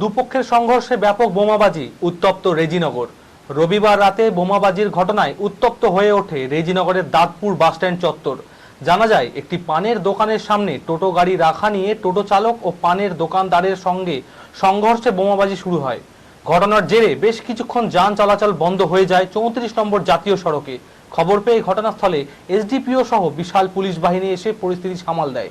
দুপক্ষের সংঘর্ষে ব্যাপক বোমাবাজি উত্তপ্ত রেজিনগর। রবিবার রাতে বোমাবাজির ঘটনায় উত্তপ্ত হয়ে ওঠে রেজিনগরের দাঁতপুর বাসস্ট্যান্ড চত্বর। জানা যায়, একটি পানের দোকানের সামনে টোটো গাড়ি রাখা নিয়ে টোটো চালক ও পানের দোকানদারের সঙ্গে সংঘর্ষে বোমাবাজি শুরু হয়। ঘটনার জেরে বেশ কিছুক্ষণ যান চলাচল বন্ধ হয়ে যায় চৌত্রিশ নম্বর জাতীয় সড়কে। খবর পেয়ে ঘটনাস্থলে এসডিপিও সহ বিশাল পুলিশ বাহিনী এসে পরিস্থিতি সামাল দেয়।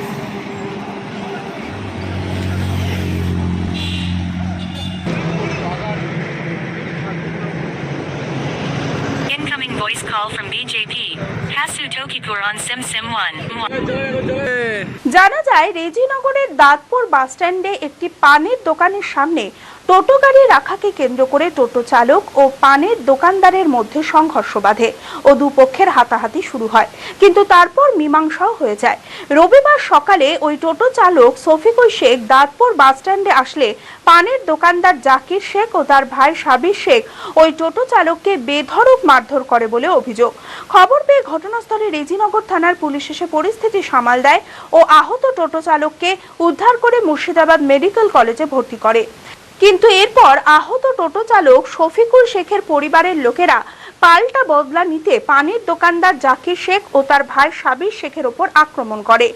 জানা যায় রেজিনগরের দাঁতপুর বাসস্ট্যান্ডে একটি পানের দোকানের সামনে টোটো গাড়ি রাখাকে কেন্দ্র করে টোটো চালক ও পানের দোকানদারের মধ্যে সংঘর্ষ বাধে ও দুপক্ষের হাতাহাতি শুরু হয়। কিন্তু তারপর মীমাংসাও হয়ে যায়। রবিবার সকালে ওই টোটো চালক শফিকুল শেখ দাঁতপুর বাসস্ট্যান্ডে আসলে পানের দোকানদার জাকির শেখ ও তার ভাই সাবির শেখ ওই টোটো চালককে বেধড়ক মারধর করে বলে অভিযোগ। খবর পেয়ে ঘটনাস্থলে রেজিনগর থানার পুলিশ এসে পরিস্থিতি সামাল দেয় ও আহত টোটো চালককে উদ্ধার করে মুর্শিদাবাদ মেডিকেল কলেজে ভর্তি করে। কিন্তু এরপর আহত টোটো চালক শফিকুল শেখের পরিবারের লোকেরা পাল্টা বদলা নিতে পানির দোকানদার জাকির শেখ ও তার ভাই সাবির শেখের ওপর আক্রমণ করে।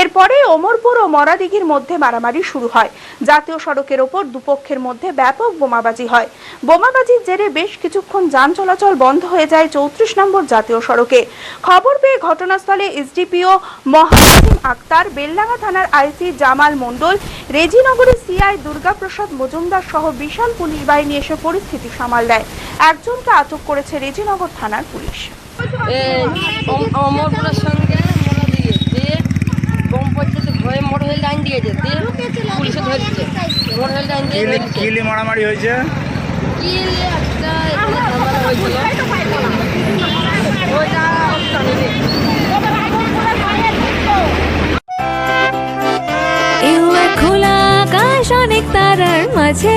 এরপরে ওমরপুর ও মরাদিঘির মধ্যে মারামারি শুরু হয়। জাতীয় সড়কের ওপর দুপক্ষের মধ্যে ব্যাপক বোমাবাজি হয়। বোমাবাজির জেরে বেশ কিছুক্ষণ যান চলাচল বন্ধ হয়ে যায় চৌত্রিশ নম্বর জাতীয় সড়কে। খবর পেয়ে ঘটনাস্থলে এসডিপিও মহাসিম আক্তার বেল্লাঙ্গা থানার আইসি জামাল মণ্ডল, রেজিনগরের সিআই দুর্গাপ্রসাদ মজুমদার সহ বিশাল পুলিশ বাহিনী এসে পরিস্থিতি সামাল দেয়। একজনকে আটক করেছে রেজিনগর থানার পুলিশ। অমরপুরের সঙ্গে মোড়া দিয়ে দিয়ে বোম পড়ছে ভয়ে লাইন দিয়েছে দিয়ে পুলিশে ধরছে। লাইন দিয়ে কিলি মারামারি হয়েছে? কি একটা হয়েছিল? ওইটা জানি না। এও এক খোলা আকাশ অনেক তারার মাঝে।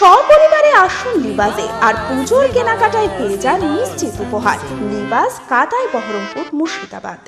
সপরিবারে আসুন লিবাজে আর পুজোর কেনাকাটায় পেয়ে যান নিশ্চিত উপহার। লিবাস কাতায় বহরমপুর মুর্শিদাবাদ।